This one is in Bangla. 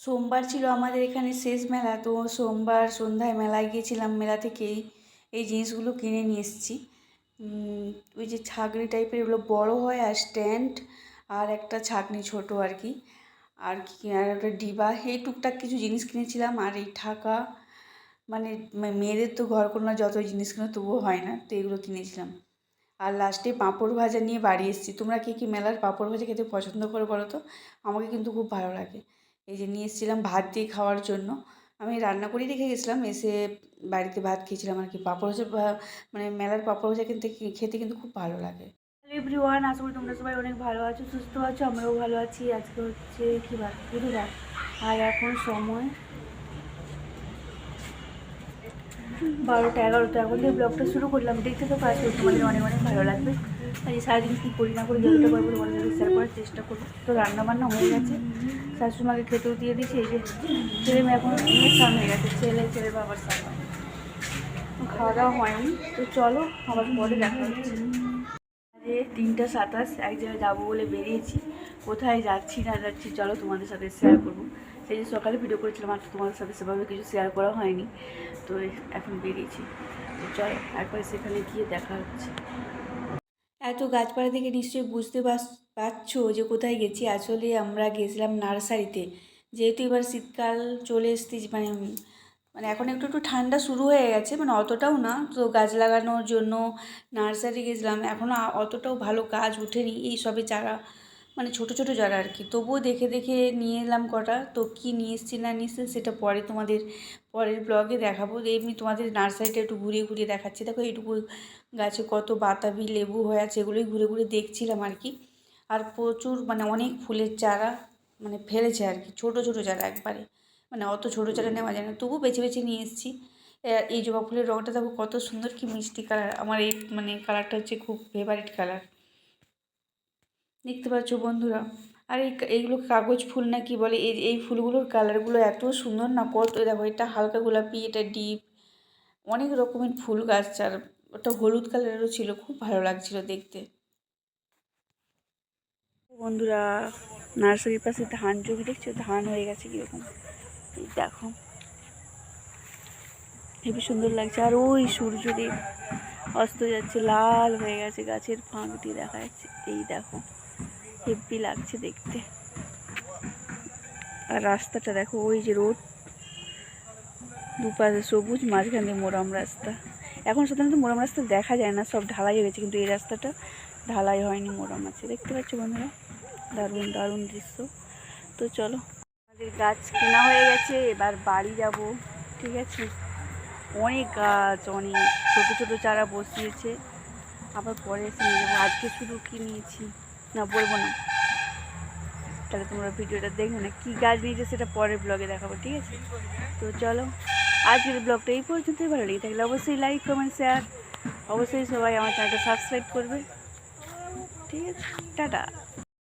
সোমবার ছিল আমাদের এখানে শেষ মেলা, তো সোমবার সন্ধ্যায় মেলায় গিয়েছিলাম। মেলা থেকেই এই জিনিসগুলো কিনে নিয়ে এসেছি। ওই যে ছাগনি টাইপের এগুলো বড় হয় আর স্ট্যান্ড আর একটা ছাগনি ছোট আর কি। আর কি আর একটা ডিবা, এই টুকটাক কিছু জিনিস কিনেছিলাম। আর এই ঠাকা মানে মেয়েদের তো ঘর কোনো যত জিনিস কিনো তবুও হয় না, তো এগুলো কিনেছিলাম। আর লাস্টে পাঁপড় ভাজা নিয়ে বাড়ি এসেছি। তোমরা কি কি মেলার পাঁপড় ভাজা খেতে পছন্দ করো বলো তো? আমাকে কিন্তু খুব ভালো লাগে। এই যে নিয়ে এসেছিলাম ভাত দিয়ে খাওয়ার জন্য। আমি রান্না করেই রেখে গেছিলাম, এসে বাড়িতে ভাত খেয়েছিলাম আর কি। পাঁপড় ভাজা মানে মেলার পাঁপড় ভাজা কিন্তু খেতে কিন্তু খুব ভালো লাগে। এভরি ওয়ান আশা করি তোমরা সবাই অনেক ভালো আছো, সুস্থ আছো, আমরাও ভালো আছি। আজকে হচ্ছে কী বার আর এখন সময় বারোটা, এগারোটা, এখন থেকে ব্লগটা শুরু করলাম। দেখতে তো কাজ তোমাদের অনেক অনেক ভালো লাগবে। আর এই সারাদিন কী করি না করি যেটা করব তোমাদের শেয়ার করার চেষ্টা করব। তো রান্না বান্না হয়ে গেছে। শাশুড়িমাকে খেতেও দিয়ে দিয়েছি, এই যে ছেলে মেয়ে এখন সামনে হয়ে গেছে, ছেলে ছেলে বাবার সামনে খাওয়া দাওয়া হয়নি। তো চলো, আবার পরে দেখা হচ্ছে। আজকে তিনটা সাতাশ, এক জায়গায় যাব বলে বেরিয়েছি। কোথায় যাচ্ছি না যাচ্ছি, চলো তোমাদের সাথে শেয়ার করব। সেই যে সকালে ভিডিও করেছিলাম, আর তোমাদের সাথে সেভাবে কিছু শেয়ার করা হয়নি। তো এখন বেরিয়েছি। তো চল, একবার সেখানে গিয়ে দেখা হচ্ছে। এত গাছপালা থেকে নিশ্চয়ই বুঝতে পারছ- যে কোথায় গেছি? আসলে আমরা গেছিলাম নার্সারিতে। যেহেতু এবার শীতকাল চলে এসেছি মানে মানে এখন একটু একটু ঠান্ডা শুরু হয়ে গেছে মানে অতটাও না। তো গাছ লাগানোর জন্য নার্সারি গেছিলাম এখনও অতটাও ভালো গাছ ওঠেনি। এই সবে চারা মানে ছোট ছোট চারা আর কি। তবুও দেখে দেখে নিয়ে এলাম কটা। তো কী নিয়ে এসেছি না নিয়ে এসেছি সেটা পরে তোমাদের, পরের ব্লগে দেখাবো। এমনি তোমাদের নার্সারিটা একটু ঘুরিয়ে ঘুরিয়ে দেখাচ্ছি। দেখো এইটুকু গাছে কত বাতাবি, লেবু হয়ে আছে, এগুলোই ঘুরে ঘুরে দেখছিলাম আর কি। আর প্রচুর মানে অনেক ফুলের চারা মানে ফেলেছে আর কি, ছোটো ছোটো চারা একবারে। মানে অত ছোটো চারা নেওয়া যায় না। তবু বেছে বেছে নিয়ে এসেছি। এই জবা ফুলের রঙটা দেখো কত সুন্দর, কি মিষ্টি কালার আমার এই মানে কালারটা হচ্ছে খুব ফেভারিট কালার দেখতে পাচ্ছ বন্ধুরা। আর এই এইগুলো কাগজ ফুল না কি বলে? এই এই ফুলগুলোর কালারগুলো এত সুন্দর না, কত দেখো, এটা হালকা গোলাপি, এটা ডিপ অনেক রকমের ফুল গাছ, আর ওটা হলুদ কালারেরও ছিল, খুব ভালো লাগছিল দেখতে। বন্ধুরা, নার্সারির পাশে ধান জমি, দেখছ? ধান হয়ে গেছে কীরকম। এই দেখো। হেবি সুন্দর লাগছে। আর ওই সূর্যদেব অস্ত যাচ্ছে, লাল হয়ে গেছে গাছের ফাঁক দিয়ে দেখা যাচ্ছে। এই দেখো। হেব্বি লাগছে দেখতে। আর রাস্তাটা দেখো, ওই যে রোড, দুপাশে সবুজ, মাঝখান দিয়ে মোরাম রাস্তা। এখন সাধারণত মোরাম রাস্তা দেখা যায় না, সব ঢালাই হয়ে গেছে, কিন্তু এই রাস্তাটা ঢালাই হয়নি, মোরাম আছে। দেখতে পাচ্ছ বন্ধুরা? দারুণ দারুণ দৃশ্য। তো চলো, আমাদের গাছ কেনা হয়ে গেছে, এবার বাড়ি যাব, ঠিক আছে? অনেক গাছ, অনেক, ছোটো ছোটো চারা বসিয়েছে। আবার পরে এসে নিয়ে যাব। আজকে শুধু কি নিয়েছি না, বলব না। তাহলে তোমরা ভিডিওটা দেখবে না কী গাছ নিয়েছে সেটা পরের ব্লগে দেখাবো, ঠিক আছে? তো চলো, আজকের ব্লগটা এই পর্যন্তই, ভালো লেগে থাকলে অবশ্যই লাইক কমেন্ট শেয়ার অবশ্যই সবাই আমার চ্যানেলটা সাবস্ক্রাইব করবে। ঠিক আছে, টাটা।